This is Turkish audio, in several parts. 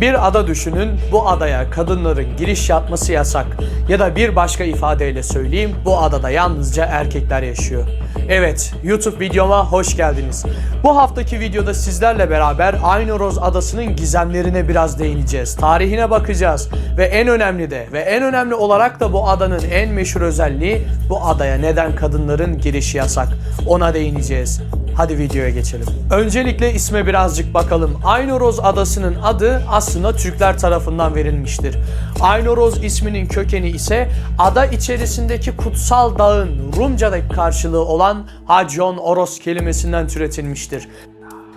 Bir ada düşünün, bu adaya kadınların giriş yapması yasak. Ya da bir başka ifadeyle söyleyeyim, bu adada yalnızca erkekler yaşıyor. Evet, YouTube videoma hoş geldiniz. Bu haftaki videoda sizlerle beraber Aynoroz Adası'nın gizemlerine biraz değineceğiz. Tarihine bakacağız ve en önemli de ve en önemli olarak da bu adanın en meşhur özelliği bu adaya neden kadınların girişi yasak. Ona değineceğiz. Hadi videoya geçelim. Öncelikle isme birazcık bakalım. Aynoroz Adası'nın adı aslında Türkler tarafından verilmiştir. Aynoroz isminin kökeni ise ada içerisindeki kutsal dağın Rumca'daki karşılığı olan Hacyon Oros kelimesinden türetilmiştir.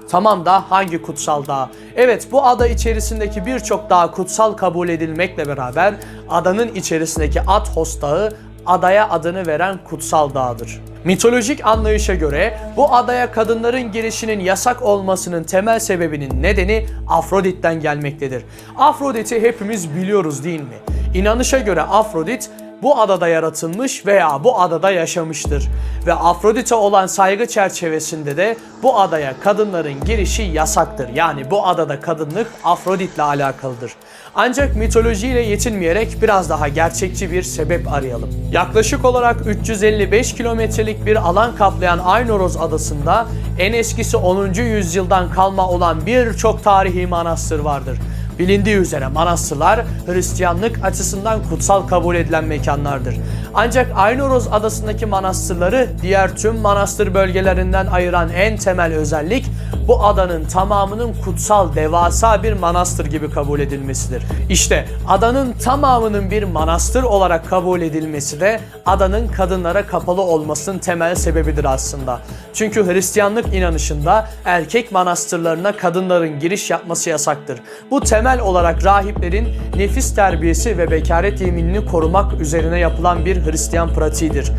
Tamam da hangi kutsal dağ? Evet bu ada içerisindeki birçok dağ kutsal kabul edilmekle beraber adanın içerisindeki Athos Dağı adaya adını veren kutsal dağdır. Mitolojik anlayışa göre bu adaya kadınların girişinin yasak olmasının temel sebebinin nedeni Afrodit'ten gelmektedir. Afrodit'i hepimiz biliyoruz değil mi? İnanışa göre Afrodit bu adada yaratılmış veya bu adada yaşamıştır. Ve Afrodit'e olan saygı çerçevesinde de bu adaya kadınların girişi yasaktır. Yani bu adada kadınlık Afrodit'le alakalıdır. Ancak mitolojiyle yetinmeyerek biraz daha gerçekçi bir sebep arayalım. Yaklaşık olarak 355 kilometrelik bir alan kaplayan Aynoroz adasında en eskisi 10. yüzyıldan kalma olan birçok tarihi manastır vardır. Bilindiği üzere manastırlar Hristiyanlık açısından kutsal kabul edilen mekanlardır. Ancak Aynoroz adasındaki manastırları diğer tüm manastır bölgelerinden ayıran en temel özellik bu adanın tamamının kutsal devasa bir manastır gibi kabul edilmesidir. İşte adanın tamamının bir manastır olarak kabul edilmesi de adanın kadınlara kapalı olmasının temel sebebidir aslında. Çünkü Hristiyanlık inanışında erkek manastırlarına kadınların giriş yapması yasaktır. Bu temel olarak rahiplerin nefis terbiyesi ve bekaret yeminini korumak üzerine yapılan bir Hristiyan pratiğidir.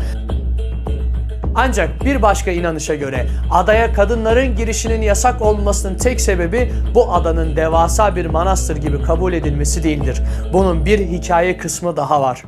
Ancak bir başka inanışa göre adaya kadınların girişinin yasak olmasının tek sebebi bu adanın devasa bir manastır gibi kabul edilmesi değildir. Bunun bir hikaye kısmı daha var.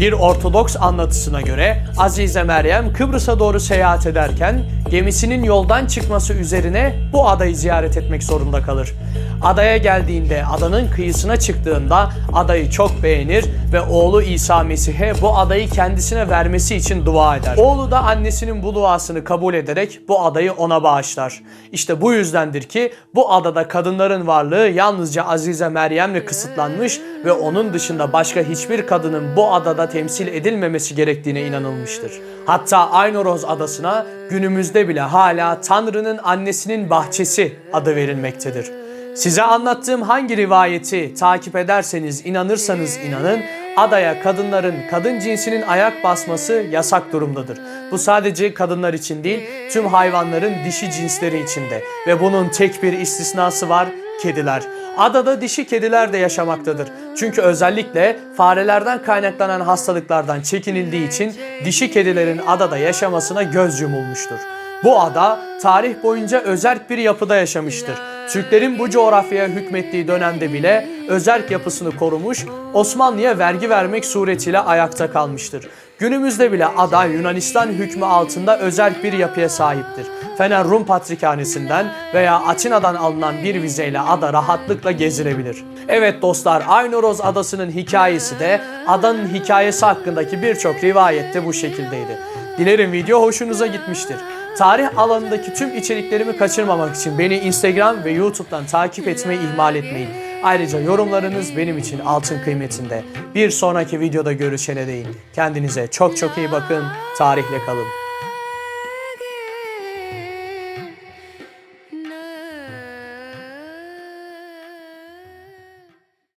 Bir Ortodoks anlatısına göre Azize Meryem Kıbrıs'a doğru seyahat ederken gemisinin yoldan çıkması üzerine bu adayı ziyaret etmek zorunda kalır. Adaya geldiğinde adanın kıyısına çıktığında adayı çok beğenir ve oğlu İsa Mesih'e bu adayı kendisine vermesi için dua eder. Oğlu da annesinin bu duasını kabul ederek bu adayı ona bağışlar. İşte bu yüzdendir ki bu adada kadınların varlığı yalnızca Azize Meryem'le kısıtlanmış ve onun dışında başka hiçbir kadının bu adada temsil edilmemesi gerektiğine inanılmıştır. Hatta Aynoroz adasına günümüzde bile hala Tanrı'nın annesinin bahçesi adı verilmektedir. Size anlattığım hangi rivayeti takip ederseniz, inanırsanız inanın, adaya kadınların kadın cinsinin ayak basması yasak durumdadır. Bu sadece kadınlar için değil, tüm hayvanların dişi cinsleri için de. Ve bunun tek bir istisnası var, kediler. Adada dişi kediler de yaşamaktadır. Çünkü özellikle farelerden kaynaklanan hastalıklardan çekinildiği için dişi kedilerin adada yaşamasına göz yumulmuştur. Bu ada tarih boyunca özerk bir yapıda yaşamıştır. Türklerin bu coğrafyaya hükmettiği dönemde bile özerk yapısını korumuş, Osmanlı'ya vergi vermek suretiyle ayakta kalmıştır. Günümüzde bile ada Yunanistan hükmü altında özerk bir yapıya sahiptir. Fener Rum Patrikhanesi'nden veya Atina'dan alınan bir vizeyle ada rahatlıkla gezilebilir. Evet dostlar Aynoroz Adası'nın hikayesi de adanın hikayesi hakkındaki birçok rivayette bu şekildeydi. Dilerim video hoşunuza gitmiştir. Tarih alanındaki tüm içeriklerimi kaçırmamak için beni Instagram ve YouTube'dan takip etmeyi ihmal etmeyin. Ayrıca yorumlarınız benim için altın kıymetinde. Bir sonraki videoda görüşene değin. Kendinize çok çok iyi bakın. Tarihle kalın.